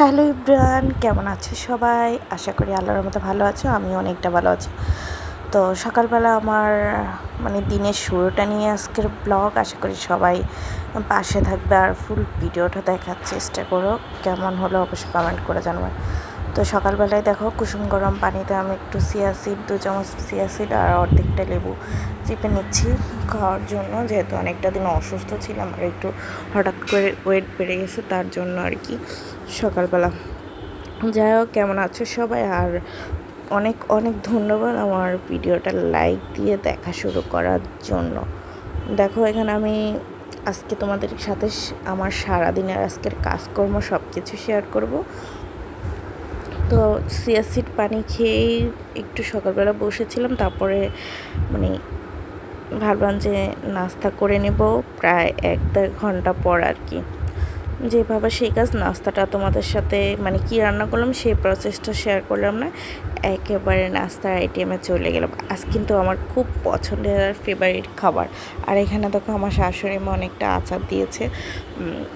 Hello Ibran কেমন আছো সবাই? আশা করি আল্লাহর মতো ভালো আছো আমি অনেকটা ভালো আছি। তো সকালবেলা আমার মানে দিনের শুরুটা নিয়ে আজকের ব্লগ আশা করি সবাই পাশে থাকবে আর ফুল ভিডিওটা দেখার চেষ্টা করো। কেমন হলো অবশ্যই কমেন্ট করে জানবে। তো সকালবেলায় দেখো কুসুম গরম পানিতে আমি একটু সিয়াসিড দু চামচ সিয়াসিড আর অর্ধেকটা লেবু চিপে নিচ্ছি খাওয়ার জন্য। যেহেতু অনেকটা দিন অসুস্থ ছিলাম আর একটু হঠাৎ করে ওয়েট বেড়ে গেছে, তার জন্য আর কি সকালবেলা। যাই হোক, কেমন আছো সবাই? আর অনেক অনেক ধন্যবাদ আমার ভিডিওটা লাইক দিয়ে দেখা শুরু করার জন্য। দেখো, এখানে আমি আজকে তোমাদের সাথে আমার সারাদিনের আজকের কাজকর্ম সব কিছু শেয়ার করব। তো সিয়াসিড পানি খেয়েই একটু সকালবেলা বসেছিলাম, তারপরে মানে ভাবলাম যে নাস্তা করে নেব, প্রায় এক দেড় ঘণ্টা পর আর কি। যেভাবে সেই কাজ নাস্তাটা তোমাদের সাথে মানে কি রান্না করলাম সেই প্রসেসটা শেয়ার করলাম না, একেবারে নাস্তার আইটেমে চলে গেলাম। আজ কিন্তু আমার খুব পছন্দের আর ফেভারিট খাবার। আর এখানে দেখো আমার শাশুড়ি মা অনেকটা আচার দিয়েছে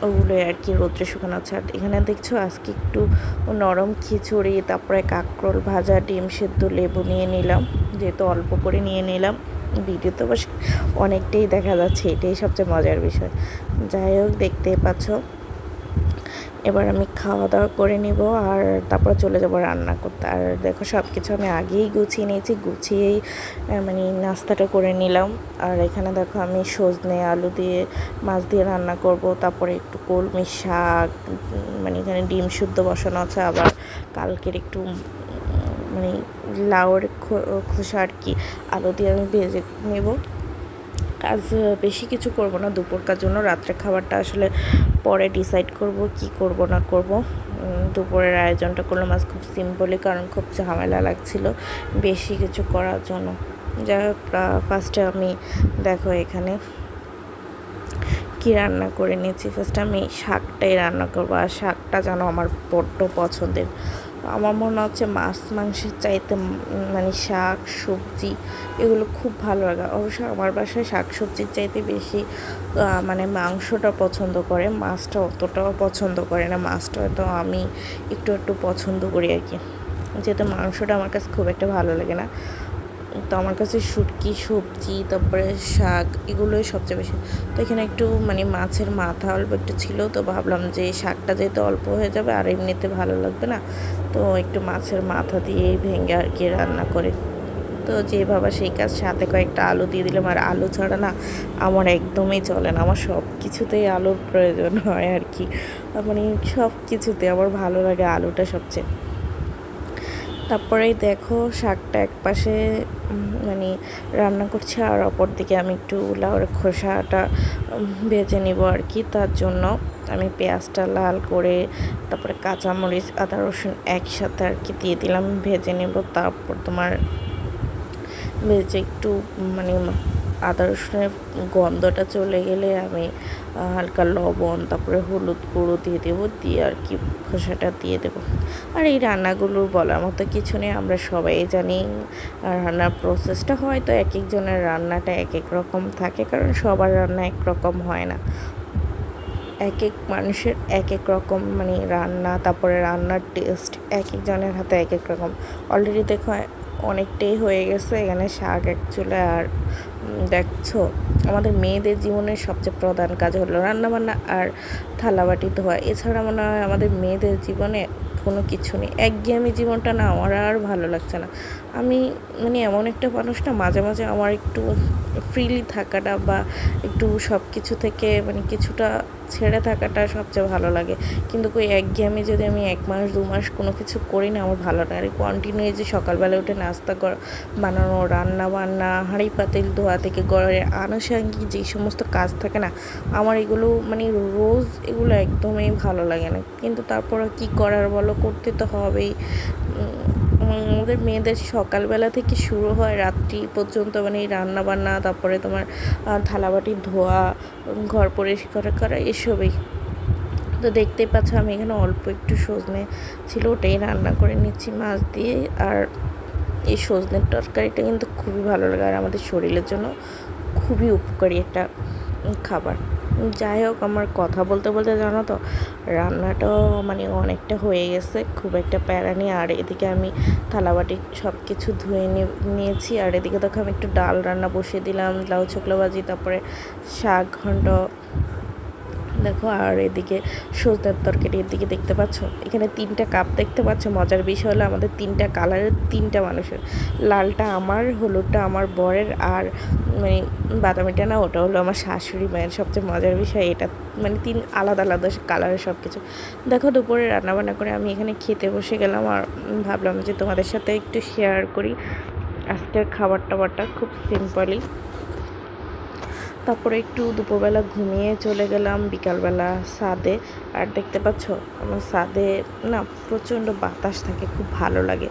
ওগুলো আর কি রৌদ্রে শুকানো আচার। এখানে দেখছ আজকে একটু নরম খিচুড়ি, তারপরে কাঁকরোল ভাজা, ডিম সেদ্ধ, লেবু নিয়ে নিলাম, যেহেতু অল্প করে নিয়ে নিলাম। ভিডিওতে অবশ্য অনেকটাই দেখা যাচ্ছে, এটাই সবচেয়ে মজার বিষয়। যাই হোক দেখতে পাচ্ছ। এবার আমি খাওয়া দাওয়া করে নিব আর তারপর চলে যাব রান্না করতে। আর দেখো সব কিছু আমি আগেই গুছিয়ে নিয়েছি, গুছিয়েই মানে নাস্তাটা করে নিলাম। আর এখানে দেখো আমি সজনে, আলু দিয়ে, মাছ দিয়ে রান্না করব, তারপরে একটু কলমি শাক মানে এখানে ডিম শুদ্ধ বসানো আছে, আবার কালকের একটু মানে লাউর খোসা আর কি, আলু দিয়ে আমি ভেজে নেব। কাজ বেশি কিছু করব না। দুপুরকার জন্য রাত্রে খাবারটা আসলে পরে ডিসাইড করব কি করব, না করব। দুপুরের আয়োজনটা করলাম। আজ খুব সিম্পলি কারণ খুব ঝামেলা লাগছিল বেশি কিছু করার জন্য। যাই হোক ফার্স্টে আমি দেখো এখানে কি রান্না করে নিয়েছি। ফার্স্টে আমি শাকটাই রান্না করব। আর শাকটা যেন আমার বড্ড পছন্দের। আমার মনে হচ্ছে মাছ, মাংসের চাইতে মানে শাক, সবজি এগুলো খুব ভালো লাগে। অবশ্য আমার বাসায় শাক সবজির চাইতে বেশি মানে মাংসটা পছন্দ করে, মাছটা অতটাও পছন্দ করে না। মাছটা হয়তো আমি একটু একটু পছন্দ করি আর কি। যেহেতু মাংসটা আমার কাছে খুব একটা ভালো লাগে না। তো আমার কাছে শুটকি, সবজি, তারপরে শাক এগুলোই সবচেয়ে বেশি। তো এখানে একটু মানে মাছের মাথা অল্প একটু ছিল, তো ভাবলাম যে শাকটা যেহেতু অল্প হয়ে যাবে আর এমনিতে ভালো লাগবে না, তো একটু মাছের মাথা দিয়ে ভেঙে আর কি রান্না করে। তো যেভাবে সেই কাজ, সাথে কয়েকটা আলু দিয়ে দিলাম, আর আলু ছাড়া না আমার একদমই চলে না, আমার সব কিছুতেই আলুর প্রয়োজন হয় আর কি। মানে সব কিছুতে আমার ভালো লাগে আলুটা সবচেয়ে। তারপরেই দেখো শাকটা এক পাশে মানে রান্না করছে আর অপর দিকে আমি একটু লাউর খোসাটা ভেজে নিব আর কি। তার জন্য আমি পেঁয়াজটা লাল করে, তারপরে কাঁচামরিচ, আদা, রসুন একসাথে আর কি দিয়ে দিলাম, ভেজে নেব। তারপর তোমার, ভেজে একটু মানে আদা রসুনের গন্ধটা চলে গেলে আমি হালকা লবণ, তারপরে হলুদ গুঁড়ো দিয়ে দেবো, দিয়ে আর কি খোসাটা দিয়ে দেবো। আর এই রান্নাগুলো বলার মতো কিছু নেই, আমরা সবাই জানি রান্নার প্রসেসটা হয়তো এক একজনের রান্নাটা এক এক রকম থাকে, কারণ সবার রান্না এক রকম হয় না। এক এক মানুষের এক এক রকম মানে রান্না, তারপরে রান্নার টেস্ট এক একজনের হাতে এক এক রকম। অলরেডি দেখো, অনেকটাই হয়ে গেছে, এখানে শাক এক চুলে আর দেখছ, আমাদের মেয়েদের জীবনের সবচেয়ে প্রধান কাজ হলো রান্নাবান্না আর থালাবাটি ধোয়া। এছাড়া মনে হয় আমাদের মেয়েদের জীবনে কোনো কিছু নেই। একঘেয়েমি জীবনটা না, আমার আর ভালো লাগছে না। আমি মানে এমন একটা মানুষ না, মাঝে মাঝে আমার একটু ফ্রিলি থাকাটা বা একটু সব কিছু থেকে মানে কিছুটা ছেড়ে থাকাটা সবচেয়ে ভালো লাগে। কিন্তু কই একঘেয়েমি যদি আমি এক মাস, দু মাস কোনো কিছু করি না, আমার ভালো লাগে কন্টিনিউ যে সকালবেলা উঠে নাস্তা বানানো, রান্না বান্না, হাঁড়ি পাতিল, ধোয়া থেকে গড়ের আনুষঙ্গিক যে সমস্ত কাজ থাকে না, আমার এগুলো মানে রোজ এগুলো একদমই ভালো লাগে না। কিন্তু তারপরে কি করার বলো? করতে তো হবেই। আমাদের মেয়েদের সকালবেলা থেকে শুরু হয় রাত্রি পর্যন্ত মানে রান্না বান্না তারপরে তোমার থালাবাটি ধোয়া ঘর পরিষ্কার করা, এসবই। তো দেখতেই পাচ্ছ আমি এখানে অল্প একটু সজনে ছিল, ওটাই রান্না করে নিচ্ছি মাছ দিয়ে। আর এই সজনের তরকারিটা কিন্তু খুবই ভালো লাগে, আর আমাদের শরীরের জন্য খুবই উপকারী একটা খাবার। যাই হোক, আমার কথা বলতে বলতে জানো তো রান্নাটাও মানে অনেকটা হয়ে গেছে, খুব একটা প্যারা আর এদিকে আমি থালাবাটি সব কিছু ধুয়ে নিয়ে- নিয়েছি। আর এদিকে দেখো আমি একটু ডাল রান্না বসিয়ে দিলাম, লাউ ছোকলা ভাজি, তারপরে শাক, ঘন্ট দেখো, আর এদিকে সজনের তরকারি এদিকে দেখতে পাচ্ছ? এখানে তিনটা কাপ দেখতে পাচ্ছ। মজার বিষয় হলো আমাদের তিনটা কালারের তিনটা মানুষের। লালটা আমার, হলুদটা আমার বরের, আর মানে বাদামিটা না, ওটা হলো আমার শাশুড়ি মায়ের। সবচেয়ে মজার বিষয় এটা। মানে তিন আলাদা আলাদা কালারের সব কিছু দেখো, দুপুরে রান্নাবান্না করে আমি এখানে খেতে বসে গেলাম আর ভাবলাম যে তোমাদের সাথে একটু শেয়ার করি। আজকের খাবার টাবারটা খুব সিম্পলি তারপরে একটু দুপুরবেলা ঘুমিয়ে চলে গেলাম বিকালবেলা ছাদে আর দেখতে পাচ্ছ, আমার ছাদে না প্রচণ্ড বাতাস থাকে, খুব ভালো লাগে।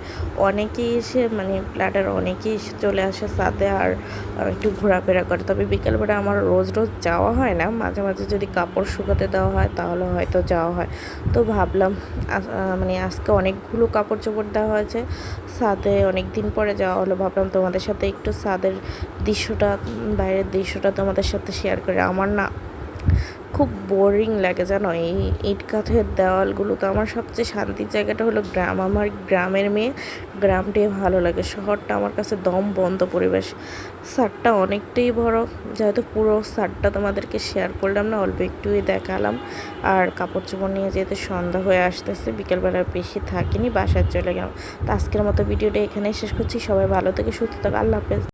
অনেকেই এসে মানে ফ্ল্যাটের অনেকেই এসে চলে আসে ছাদে আর একটু ঘোরাফেরা করে। তবে বিকালবেলা আমার রোজ রোজ যাওয়া হয় না, মাঝে মাঝে যদি কাপড় শুকাতে দেওয়া হয় তাহলে হয়তো যাওয়া হয়। তো ভাবলাম মানে আজকে অনেকগুলো কাপড় চোপড় দেওয়া হয়েছে। ছাদে অনেক দিন পরে যাওয়া হলো। ভাবলাম তোমাদের সাথে একটু ছাদের দৃশ্যটা, বাইরের দৃশ্যটা তোমাদের সাথে শেয়ার করে, আমার না খুব বোরিং লাগে, জানো? এই ইট কাঠের দেওয়ালগুলো তো আমার সবচেয়ে শান্তির জায়গাটা হলো গ্রাম। আমার গ্রামের মেয়ে গ্রামটাই ভালো লাগে। শহরটা আমার কাছে দম বন্ধ পরিবেশ। সারটা অনেকটাই বড়। যেহেতু পুরো সারটা তোমাদেরকে শেয়ার করলাম না, অল্প একটুই দেখালাম। আর কাপড় চোপড় নিয়ে যেহেতু সন্ধ্যা হয়ে আসতেছে, বিকেলবেলা বেশি থাকিনি, বাসায় চলে গেলাম। তো আজকের মতো ভিডিওটা এখানেই শেষ করছি। সবাই ভালো থেকে সুস্থ থাকো। আল্লাহ হাফেজ।